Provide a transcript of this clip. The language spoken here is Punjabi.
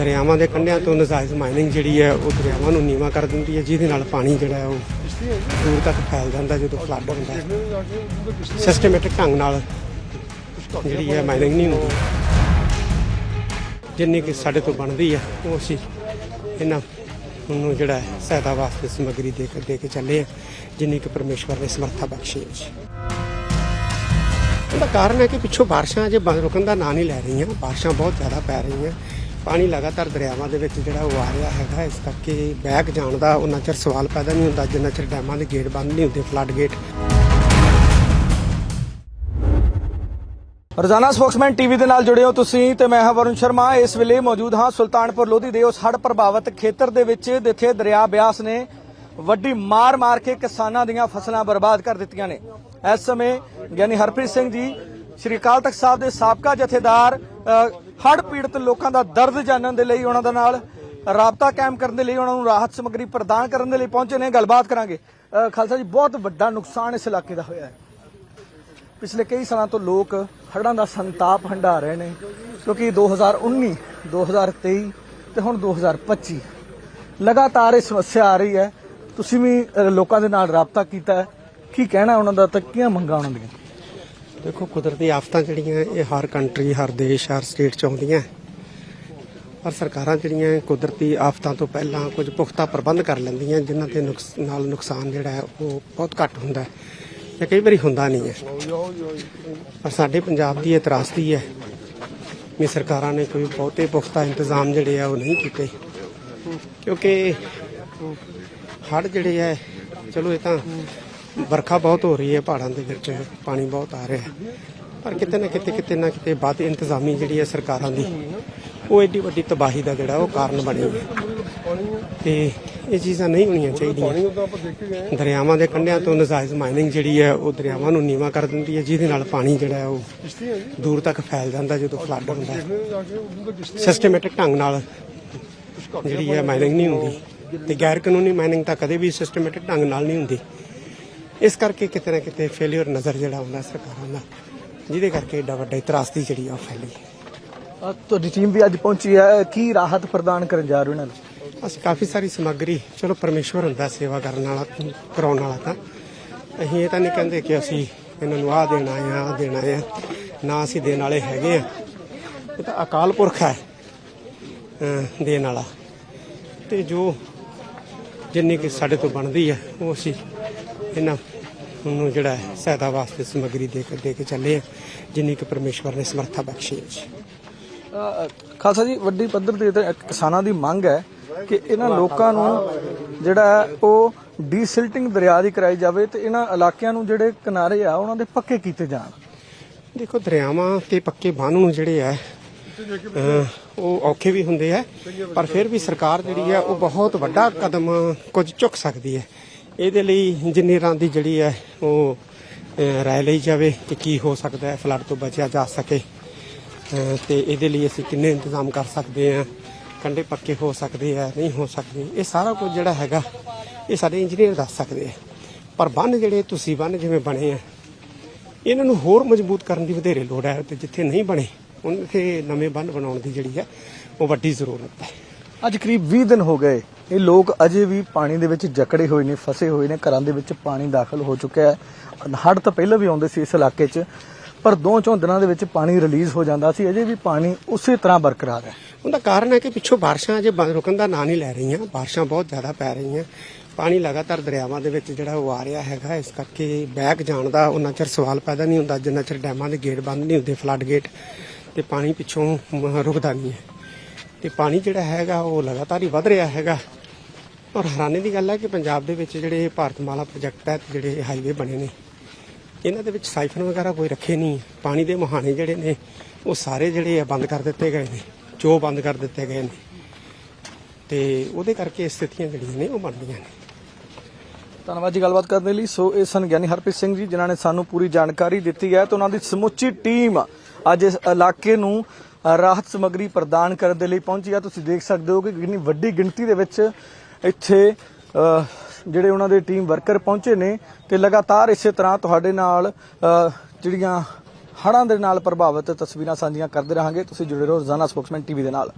ਦਰਿਆਵਾਂ ਦੇ ਕੰਢਿਆਂ ਤੋਂ ਨਜਾਇਜ਼ ਮਾਈਨਿੰਗ ਜਿਹੜੀ ਹੈ, ਉਹ ਦਰਿਆਵਾਂ ਨੂੰ ਨੀਵਾ ਕਰ ਦਿੰਦੀ ਹੈ, ਜਿਹਦੇ ਨਾਲ ਪਾਣੀ ਜਿਹੜਾ ਹੈ, ਉਹ ਦੂਰ ਤੱਕ ਫੈਲ ਜਾਂਦਾ ਜਦੋਂ ਫਲੱਡ ਹੁੰਦਾ ਹੈ। ਸਿਸਟਮੈਟਿਕ ਢੰਗ ਨਾਲ ਜਿਹੜੀ ਹੈ ਮਾਈਨਿੰਗ ਨਹੀਂ ਹੁੰਦੀ। ਜਿੰਨੀ ਕਿ ਸਾਡੇ ਤੋਂ ਬਣਦੀ ਹੈ, ਉਹ ਅਸੀਂ ਇਹਨਾਂ ਨੂੰ ਜਿਹੜਾ ਸਹਾਇਤਾ ਵਾਸਤੇ ਸਮੱਗਰੀ ਦੇ ਕੇ ਦੇ ਕੇ ਚੱਲੇ ਆ ਜਿੰਨੀ ਕਿ ਪਰਮੇਸ਼ਵਰ ਨੇ ਸਮਰੱਥਾ ਬਖਸ਼ੀ ਹੈ ਉਹਦਾ ਕਾਰਨ ਹੈ ਕਿ ਪਿੱਛੋਂ ਬਾਰਿਸ਼ਾਂ ਅਜੇ ਰੁਕਣ ਦਾ ਨਾਂ ਨਹੀਂ ਲੈ ਰਹੀਆਂ। ਬਾਰਿਸ਼ਾਂ ਬਹੁਤ ਜ਼ਿਆਦਾ ਪੈ ਰਹੀਆਂ। ਪਾਣੀ ਲਗਾਤਾਰ ਦਰਿਆਵਾਂ ਦੇ ਵਿੱਚ ਜਿਹੜਾ ਉਹ ਆ ਰਿਹਾ ਹੈਗਾ, ਇਸ ਕਰਕੇ ਬੈਕ ਜਾਣ ਦਾ ਉਹਨਾਂ ਚਿਰ ਸਵਾਲ ਪੈਦਾ ਨਹੀਂ ਹੁੰਦਾ, ਜਿੰਨਾ ਚਿਰ ਡੈਮਾਂ ਦੇ ਗੇਟ ਬੰਦ ਨਹੀਂ ਹੁੰਦੇ, flood gate. Rozana spokesman TV ਦੇ ਨਾਲ ਜੁੜੇ ਹੋ ਤੁਸੀਂ ਤੇ ਮੈਂ ਹਾਂ ਵਰੁਣ ਸ਼ਰਮਾ। ਇਸ ਵੇਲੇ ਮੌਜੂਦ ਹਾਂ ਸੁਲਤਾਨਪੁਰ ਲੋਧੀ ਦੇ ਉਸ ਹੜ੍ਹ ਪ੍ਰਭਾਵਿਤ ਖੇਤਰ ਦੇ ਵਿੱਚ, ਜਿੱਥੇ ਦਰਿਆ ਬਿਆਸ ਨੇ ਵੱਡੀ ਮਾਰ ਮਾਰ ਕੇ ਕਿਸਾਨਾਂ ਦੀਆਂ ਫਸਲਾਂ ਬਰਬਾਦ ਕਰ ਦਿੱਤੀਆਂ ਨੇ। ਇਸ ਸਮੇਂ ਗਿਆਨੀ ਹਰਪ੍ਰੀਤ ਸਿੰਘ ਜੀ, ਸ਼੍ਰੀ ਅਕਾਲ ਤਖਤ ਸਾਹਿਬ ਦੇ ਸਾਬਕਾ ਜਥੇਦਾਰ ਹੜ੍ਹ ਪੀੜਤ ਲੋਕਾਂ ਦਾ ਦਰਦ ਜਾਣਨ ਦੇ ਲਈ ਉਹਨਾਂ ਦੇ ਨਾਲ ਰਾਬਤਾ ਕਾਇਮ ਕਰਨ ਦੇ ਲਈ ਉਹਨਾਂ ਨੂੰ ਰਾਹਤ ਸਮੱਗਰੀ ਪ੍ਰਦਾਨ ਕਰਨ ਦੇ ਲਈ ਪਹੁੰਚੇ ਨੇ। ਗੱਲਬਾਤ ਕਰਾਂਗੇ। ਖਾਲਸਾ ਜੀ, ਬਹੁਤ ਵੱਡਾ ਨੁਕਸਾਨ ਇਸ ਇਲਾਕੇ ਦਾ ਹੋਇਆ ਹੈ। ਪਿਛਲੇ ਕਈ ਸਾਲਾਂ ਤੋਂ ਲੋਕ ਹੜ੍ਹਾਂ ਦਾ ਸੰਤਾਪ ਹੰਢਾ ਰਹੇ ਨੇ, ਕਿਉਂਕਿ 2019 2023 ਤੇ ਹੁਣ 2025 ਲਗਾਤਾਰ ਇਹ ਸਮੱਸਿਆ ਆ ਰਹੀ ਹੈ। ਤੁਸੀਂ ਵੀ ਲੋਕਾਂ ਦੇ ਨਾਲ ਰਾਬਤਾ ਕੀਤਾ ਕੀ ਕਹਿਣਾ ਉਹਨਾਂ ਦਾ ਤਾਂ ਕੀ ਮੰਗਾਂ ਉਹਨਾਂ ਦੀਆਂ? ਦੇਖੋ, ਕੁਦਰਤੀ ਆਫਤਾਂ ਜਿਹੜੀਆਂ ਇਹ ਹਰ ਕੰਟਰੀ ਹਰ ਦੇਸ਼, ਹਰ ਸਟੇਟ ਚ ਆਉਂਦੀਆਂ। ਪਰ ਸਰਕਾਰਾਂ ਜਿਹੜੀਆਂ ਕੁਦਰਤੀ ਆਫਤਾਂ ਤੋਂ ਪਹਿਲਾਂ ਕੁਝ ਪੁਖਤਾ ਪ੍ਰਬੰਧ ਕਰ ਲੈਂਦੀਆਂ, ਜਿਨ੍ਹਾਂ ਦੇ ਨੁਕਸ, ਨਾਲ ਨੁਕਸਾਨ ਜਿਹੜਾ ਹੈ, ਉਹ ਬਹੁਤ ਘੱਟ ਹੁੰਦਾ ਹੈ। ਜਾਂ ਕਈ ਵਾਰੀ ਹੁੰਦਾ ਨਹੀਂ ਹੈ। ਪਰ ਸਾਡੇ ਪੰਜਾਬ ਦੀ ਇਹ ਤਰਾਸਦੀ ਹੈ ਵੀ ਸਰਕਾਰਾਂ ਨੇ ਕੋਈ ਬਹੁਤੇ ਪੁਖਤਾ ਇੰਤਜ਼ਾਮ ਜਿਹੜੇ ਆ, ਉਹ ਨਹੀਂ ਕੀਤੇ। ਕਿਉਂਕਿ ਹੜ੍ਹ ਜਿਹੜੇ ਆ, ਚਲੋ ਇਹ ਤਾਂ ਵਰਖਾ ਬਹੁਤ ਹੋ ਰਹੀ ਹੈ ਪਹਾੜਾਂ ਦੇ ਵਿੱਚ, ਪਾਣੀ ਬਹੁਤ ਆ ਰਿਹਾ ਹੈ। ਪਰ ਕਿਤੇ ਨਾ ਕਿਤੇ ਕਿਤੇ ਨਾ ਕਿਤੇ ਵੱਧ ਇੰਤਜ਼ਾਮੀ ਜਿਹੜੀ ਹੈ ਸਰਕਾਰਾਂ ਦੀ, ਉਹ ਐਡੀ ਵੱਡੀ ਤਬਾਹੀ ਦਾ ਜਿਹੜਾ ਉਹ ਕਾਰਨ ਬਣੀ ਹੈ ਤੇ ਇਹ ਚੀਜ਼ਾਂ ਨਹੀਂ ਹੋਣੀਆਂ ਚਾਹੀਦੀਆਂ। ਦਰਿਆਵਾਂ ਦੇ ਕੰਢਿਆਂ ਤੋਂ ਨਜਾਇਜ਼ ਮਾਈਨਿੰਗ ਜਿਹੜੀ ਹੈ, ਉਹ ਦਰਿਆਵਾਂ ਨੂੰ ਨੀਵਾ ਕਰ ਦਿੰਦੀ ਹੈ, ਜਿਹਦੇ ਨਾਲ ਪਾਣੀ ਜਿਹੜਾ ਹੈ, ਉਹ ਦੂਰ ਤੱਕ ਫੈਲ ਜਾਂਦਾ ਜਦੋਂ ਫਲੱਡ ਹੁੰਦਾ ਹੈ। ਸਿਸਟਮੈਟਿਕ ਢੰਗ ਨਾਲ ਜਿਹੜੀ ਹੈ ਮਾਈਨਿੰਗ ਨਹੀਂ ਹੁੰਦੀ। ਤੇ ਗੈਰ ਕਾਨੂੰਨੀ ਮਾਈਨਿੰਗ ਤਾਂ ਕਦੇ ਵੀ ਸਿਸਟਮੈਟਿਕ ਢੰਗ ਨਾਲ ਨਹੀਂ ਹੁੰਦੀ। ਇਸ ਕਰਕੇ ਕਿਤੇ ਨਾ ਕਿਤੇ ਫੇਲਿਅਰ ਨਜ਼ਰ ਜਿਹੜਾ ਆਉਂਦਾ ਸਰਕਾਰਾਂ ਦਾ ਜਿਹਦੇ ਕਰਕੇ ਏਡਾ ਵੱਡਾ ਇਤਰਾਸਤੀ ਜਿਹੜੀ ਆ ਉਹ ਫੈਲੀ ਅ, ਤੁਹਾਡੀ ਟੀਮ ਵੀ ਅੱਜ ਪਹੁੰਚੀ ਹੈ ਕੀ ਰਾਹਤ ਪ੍ਰਦਾਨ ਕਰਨ ਜਾ ਰਹੇ ਹੋ ਇਹਨਾਂ ਨੂੰ? ਅਸੀਂ ਕਾਫੀ ਸਾਰੀ ਸਮੱਗਰੀ ਚਲੋ ਪਰਮੇਸ਼ਵਰ ਹੁੰਦਾ ਸੇਵਾ ਕਰਨ ਵਾਲਾ ਕਰਾਉਣ ਵਾਲਾ ਤਾਂ। ਅਸੀਂ ਇਹ ਤਾਂ ਨਹੀਂ ਕਹਿੰਦੇ ਕਿ ਅਸੀਂ ਇਹਨਾਂ ਨੂੰ ਆਹ ਦੇਣਾ ਹੈ ਆਹ ਦੇਣਾ ਹੈ ਨਾ ਅਸੀਂ ਦੇਣ ਵਾਲੇ ਹੈਗੇ ਆ। ਇਹ ਤਾਂ ਅਕਾਲ ਪੁਰਖ ਹੈ ਅਹ ਦੇਣ ਵਾਲਾ। ਤੇ ਜੋ ਜਿੰਨੀ ਕਿ ਸਾਡੇ ਤੋਂ ਬਣਦੀ ਹੈ ਉਹ ਅਸੀਂ ਇਹਨਾਂ ਨੂੰ ਜਿਹੜਾ ਹੈ ਸਹਾਇਤਾ ਵਾਸਤੇ ਸਮੱਗਰੀ ਦੇ ਕੇ ਦੇ ਕੇ ਚੱਲੇ ਆ ਜਿੰਨੀ ਕਿ ਪਰਮੇਸ਼ਵਰ ਨੇ ਸਮਰੱਥਾ ਬਖਸ਼ੀ ਹੈ ਜੀ। ਖਾਲਸਾ ਜੀ ਵੱਡੀ ਪੱਧਰ ਤੇ ਤਾਂ ਕਿਸਾਨਾਂ ਦੀ ਮੰਗ ਹੈ ਕਿ ਇਹਨਾਂ ਲੋਕਾਂ ਨੂੰ ਜਿਹੜਾ ਉਹ ਡੀਸਿਲਟਿੰਗ ਦਰਿਆ ਦੀ ਕਰਾਈ ਜਾਵੇ ਤੇ ਇਹਨਾਂ ਇਲਾਕਿਆਂ ਨੂੰ ਜਿਹੜੇ ਕਿਨਾਰੇ ਆ ਉਹਨਾਂ ਦੇ ਪੱਕੇ ਕੀਤੇ ਜਾਣ। ਦੇਖੋ ਦਰਿਆਵਾਂ ਤੇ ਪੱਕੇ ਬੰਨ ਨੂੰ ਜਿਹੜੇ ਆ ਉਹ ਔਖੇ ਵੀ ਹੁੰਦੇ ਆ ਪਰ ਫਿਰ ਵੀ ਸਰਕਾਰ ਜਿਹੜੀ ਆ ਉਹ ਬਹੁਤ ਵੱਡਾ ਕਦਮ ਕੁਝ ਚੁੱਕ ਸਕਦੀ ਹੈ। ਇਹਦੇ ਲਈ ਇੰਜੀਨੀਅਰਾਂ ਦੀ ਜਿਹੜੀ ਹੈ ਉਹ ਅਹ, ਰਾਏ ਲਈ ਜਾਵੇ ਕਿ ਕੀ ਹੋ ਸਕਦਾ ਹੈ ਫਲੱਡ ਤੋਂ ਬਚਿਆ ਜਾ ਸਕੇ। ਅਹ, ਤੇ ਇਹਦੇ ਲਈ ਅਸੀਂ ਕਿੰਨੇ ਇੰਤਜ਼ਾਮ ਕਰ ਸਕਦੇ ਹਾਂ ਕੰਡੇ ਪੱਕੇ ਹੋ ਸਕਦੇ ਆ ਨਹੀਂ ਹੋ ਸਕਦੇ। ਇਹ ਸਾਰਾ ਕੁਝ ਜਿਹੜਾ ਹੈਗਾ ਇਹ ਸਾਡੇ ਇੰਜੀਨੀਅਰ ਦੱਸ ਸਕਦੇ ਆ। ਪਰ ਬੰਨ ਜਿਹੜੇ ਤੁਸੀਂ ਬੰਨ ਜਿਵੇਂ ਬਣੇ ਆ ਇਹਨਾਂ ਨੂੰ ਹੋਰ ਮਜ਼ਬੂਤ ਕਰਨ ਦੀ ਵਧੇਰੇ ਲੋੜ ਹੈ ਤੇ ਜਿੱਥੇ ਨਹੀਂ ਬਣੇ ਉਹਨਾਂ ਤੇ ਨਵੇਂ ਬੰਨ ਬਣਾਉਣ ਦੀ ਜਿਹੜੀ ਹੈ ਉਹ ਵੱਡੀ ਜ਼ਰੂਰਤ ਹੈ। ਅੱਜ ਕਰੀਬ 20 ਦਿਨ ਹੋ ਗਏ। ਇਹ ਲੋਕ ਅਜੇ ਵੀ ਪਾਣੀ ਦੇ ਵਿੱਚ ਜਕੜੇ ਹੋਏ ਨੇ, ਫਸੇ ਹੋਏ ਨੇ, ਘਰਾਂ ਦੇ ਵਿੱਚ ਪਾਣੀ ਦਾਖਲ ਹੋ ਚੁੱਕਿਆ ਹੈ। ਹੜ੍ਹ ਤਾਂ ਪਹਿਲਾਂ ਵੀ ਆਉਂਦੇ ਸੀ ਇਸ ਇਲਾਕੇ 'ਚ, ਪਰ ਦੋ ਚੋਂ ਦਿਨਾਂ ਦੇ ਵਿੱਚ ਪਾਣੀ ਰਿਲੀਜ਼ ਹੋ ਜਾਂਦਾ ਸੀ। ਅਜੇ ਵੀ ਪਾਣੀ ਉਸੇ ਤਰ੍ਹਾਂ ਬਰਕਰਾਰ ਹੈ। ਉਹਦਾ ਕਾਰਨ ਹੈ ਕਿ ਪਿੱਛੋਂ ਬਾਰਿਸ਼ਾਂ ਅਜੇ ਰੁਕਣ ਦਾ ਨਾਂ ਨਹੀਂ ਲੈ ਰਹੀਆਂ। ਬਾਰਿਸ਼ਾਂ ਬਹੁਤ ਜ਼ਿਆਦਾ ਪੈ ਰਹੀਆਂ। ਪਾਣੀ ਲਗਾਤਾਰ ਦਰਿਆਵਾਂ ਦੇ ਵਿੱਚ ਜਿਹੜਾ ਉਹ ਆ ਰਿਹਾ ਹੈਗਾ। ਇਸ ਕਰਕੇ ਬੈਕ ਜਾਣ ਦਾ ਉਹਨਾਂ ਚਿਰ ਸਵਾਲ ਪੈਦਾ ਨਹੀਂ ਹੁੰਦਾ। ਜਿੰਨਾ ਚਿਰ ਡੈਮਾਂ ਦੇ ਗੇਟ ਬੰਦ ਨਹੀਂ ਹੁੰਦੇ ਫਲੱਡ ਗੇਟ ਤੇ ਪਾਣੀ ਪਿੱਛੋਂ ਰੁਕਦਾ ਨਹੀਂ ਹੈ। ਤੇ ਪਾਣੀ ਜਿਹੜਾ ਹੈਗਾ ਉਹ ਲਗਾਤਾਰ ਹੀ ਵੱਧ ਰਿਹਾ ਹੈਗਾ। ਔਰ ਹੈਰਾਨੀ ਦੀ ਗੱਲ ਹੈ ਕਿ ਪੰਜਾਬ ਦੇ ਵਿੱਚ ਜਿਹੜੇ ਭਾਰਤਮਾਲਾ ਪ੍ਰੋਜੈਕਟ ਹੈ, ਜਿਹੜੇ ਹਾਈਵੇ ਬਣੇ ਨੇ, ਇਹਨਾਂ ਦੇ ਵਿੱਚ ਸਾਈਫਨ ਵਗੈਰਾ ਕੋਈ ਰੱਖੇ ਨਹੀਂ। ਪਾਣੀ ਦੇ ਮੁਹਾਣੇ ਜਿਹੜੇ ਨੇ, ਉਹ ਸਾਰੇ ਜਿਹੜੇ ਆ ਬੰਦ ਕਰ ਦਿੱਤੇ ਗਏ ਨੇ ਚੋ ਬੰਦ ਕਰ ਦਿੱਤੇ ਗਏ ਨੇ। ਤੇ ਉਹਦੇ ਕਰਕੇ ਸਥਿਤੀਆਂ ਜਿਹੜੀਆਂ ਨੇ, ਉਹ ਬਣਦੀਆਂ ਨੇ। ਧੰਨਵਾਦ ਜੀ ਗੱਲਬਾਤ ਕਰਨ ਦੇ ਲਈ। ਸੋ ਇਹ ਸਨ ਗਿਆਨੀ ਹਰਪ੍ਰੀਤ ਸਿੰਘ ਜੀ, ਜਿਨ੍ਹਾਂ ਨੇ ਸਾਨੂੰ ਪੂਰੀ ਜਾਣਕਾਰੀ ਦਿੱਤੀ ਹੈ ਤੇ ਉਹਨਾਂ ਦੀ ਸਮੁੱਚੀ ਟੀਮ ਅੱਜ ਇਸ ਇਲਾਕੇ ਨੂੰ ਰਾਹਤ ਸਮੱਗਰੀ ਪ੍ਰਦਾਨ ਕਰਨ ਦੇ ਲਈ ਪਹੁੰਚੀ ਆ। ਤੁਸੀਂ ਦੇਖ ਸਕਦੇ ਹੋ ਕਿ ਕਿੰਨੀ ਵੱਡੀ ਗਿਣਤੀ ਦੇ ਵਿੱਚ ਇੱਥੇ ਜਿਹੜੇ ਉਹਨਾਂ ਦੇ ਟੀਮ ਵਰਕਰ ਪਹੁੰਚੇ ਨੇ ਤੇ ਲਗਾਤਾਰ ਇਸੇ ਤਰ੍ਹਾਂ ਤੁਹਾਡੇ ਨਾਲ ਜਿਹੜੀਆਂ ਹੜ੍ਹਾਂ ਦੇ ਨਾਲ ਪ੍ਰਭਾਵਿਤ ਤਸਵੀਰਾਂ ਸਾਂਝੀਆਂ ਕਰਦੇ ਰਹਾਂਗੇ। ਤੁਸੀਂ ਜੁੜੇ ਰਹੋ ਰੋਜ਼ਾਨਾ ਸਪੋਕਸਮੈਨ ਟੀਵੀ ਦੇ ਨਾਲ।